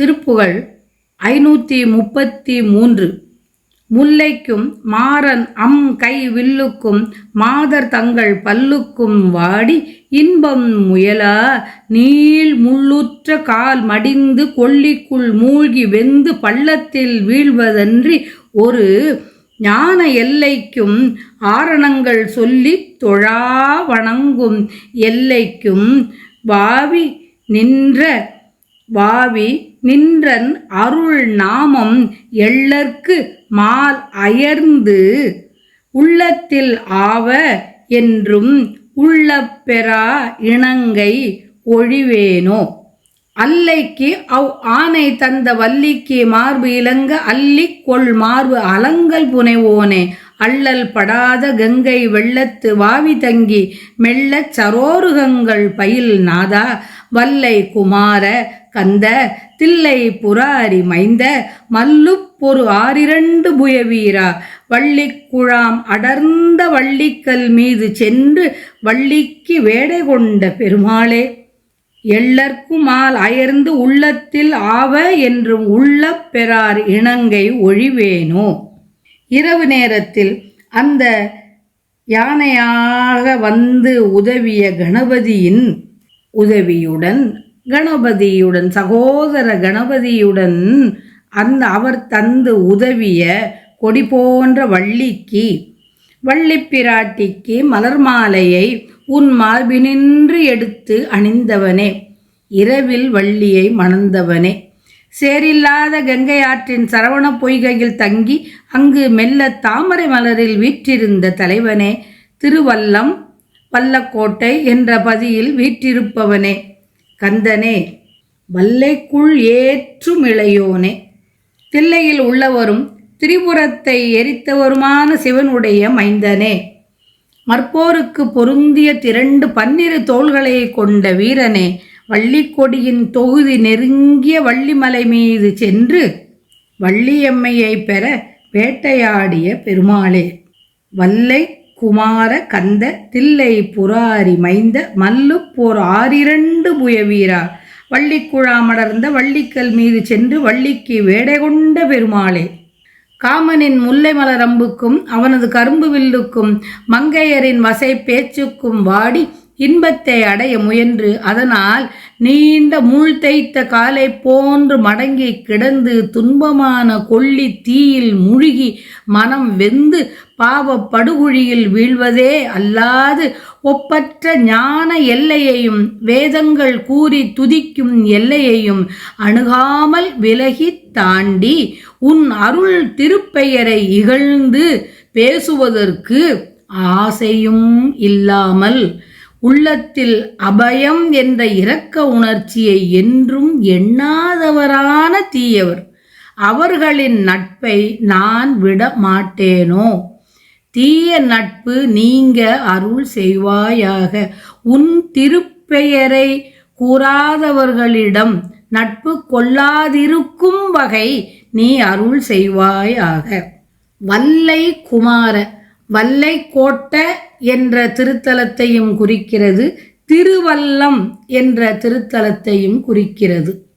திருப்புகழ் ஐநூற்றி முப்பத்தி மூன்று. முல்லைக்கும் மாறன் அம் கை வில்லுக்கும் மாதர் தங்கள் பல்லுக்கும் வாடி இன்பம் முயலா நீள் முள்ளுற்ற கால் மடிந்து கொள்ளிக்குள் மூழ்கி வெந்து பள்ளத்தில் வீழ்வதன்றி ஒரு ஞான எல்லைக்கும் ஆரணங்கள் சொல்லித் தொழா வணங்கும் எல்லைக்கும் வாவி நின்ற வாவி நின்றன் அருள் நாமம் எள்ளற்கு மால் அயர்ந்து உள்ளத்தில் ஆவ என்றும் உள்ளப்பெறா இணங்கை ஒழிவேனோ? அல்லைக்கு அவ் ஆனை தந்த வள்ளிக்கு மார்பு இலங்க அல்லி கொள் மார்பு அலங்கல் புனைவோனே? அள்ளல் படாத கங்கை வெள்ளத்து வாவி தங்கி மெல்லச் சரோருகங்கள் பயில் நாதா? வல்லை குமார கந்த தில்லை புராரி மைந்த மல்லுப்பொரு ஆறிரண்டு புயவீரா. வள்ளிக்குழாம் அடர்ந்த வள்ளிக்கல் மீது சென்று வள்ளிக்கு வேடை கொண்ட பெருமாளே. எல்லர்க்குமால் அயர்ந்து உள்ளத்தில் ஆவ என்றும் உள்ளப் பெறார் இணங்கை ஒழிவேனோ. இரவு நேரத்தில் அந்த யானையாக வந்து உதவிய கணபதியின் உதவியுடன் கணபதியுடன் சகோதர கணபதியுடன் அந்த அவர் தந்து உதவிய கொடி போன்ற வள்ளிக்கு வள்ளிப்பிராட்டிக்கு மலர் மாலையை உன் மார்பினின்று எடுத்து அணிந்தவனே. இரவில் வள்ளியை மணந்தவனே. சேரில்லாத கங்கை ஆற்றின் சரவண பொய்கையில் தங்கி அங்கு மெல்ல தாமரை மலரில் வீற்றிருந்த தலைவனே திருவல்லம் பல்லக்கோட்டை என்ற பதியில் வீற்றிருப்பவனே. கந்தனே வல்லைக்குள் ஏற்றும் இளையோனே தில்லையில் உள்ளவரும் திரிபுரத்தை எரித்தவருமான சிவனுடைய மைந்தனே. மற்போருக்கு பொருந்திய திரண்டு பன்னிரு தோள்களை கொண்ட வீரனே வள்ளிக்கொடியின் தொகுதி நெருங்கிய வள்ளிமலை மீது சென்று வள்ளியம்மையை பெற வேட்டையாடிய பெருமாளே. வல்லை குமார கந்த தில்லை புராரி மைந்த மல்லு போர் ஆறிரண்டு புயவீரா. வள்ளிக்குழாமடர்ந்த வள்ளிக்கல் மீது சென்று வள்ளிக்கு வேடை கொண்ட பெருமாளே. காமனின் முல்லை மலரம்புக்கும் அவனது கரும்பு வில்லுக்கும் மங்கையரின் வசை பேச்சுக்கும் வாடி இன்பத்தை அடைய முயன்று அதனால் நீண்ட முள் தைத்த காலை போன்று மடங்கி கிடந்து துன்பமான கொள்ளி தீயில் முழுகி மனம் வெந்து பாவ படுகுழியில் வீழ்வதே அல்லாது ஒப்பற்ற ஞான எல்லையையும் வேதங்கள் கூறி துதிக்கும் எல்லையையும் அணுகாமல் விலகி தாண்டி உன் அருள் திருப்பெயரை இகழ்ந்து பேசுவதற்கு ஆசையும் இல்லாமல் உள்ளத்தில் அபயம் என்ற இரக்க உணர்ச்சியை என்றும் எண்ணாதவரான தீயவர். அவர்களின் நட்பை நான் விட மாட்டேனோ? தீய நட்பு நீங்க அருள் செய்வாயாக. உன் திருப்பெயரை கூறாதவர்களிடம் நட்பு கொள்ளாதிருக்கும் வகை நீ அருள் செய்வாயாக. வல்லை குமார வல்லை கோட்ட என்ற திருத்தலத்தையும் குறிக்கிறது. திருவல்லம் என்ற திருத்தலத்தையும் குறிக்கிறது.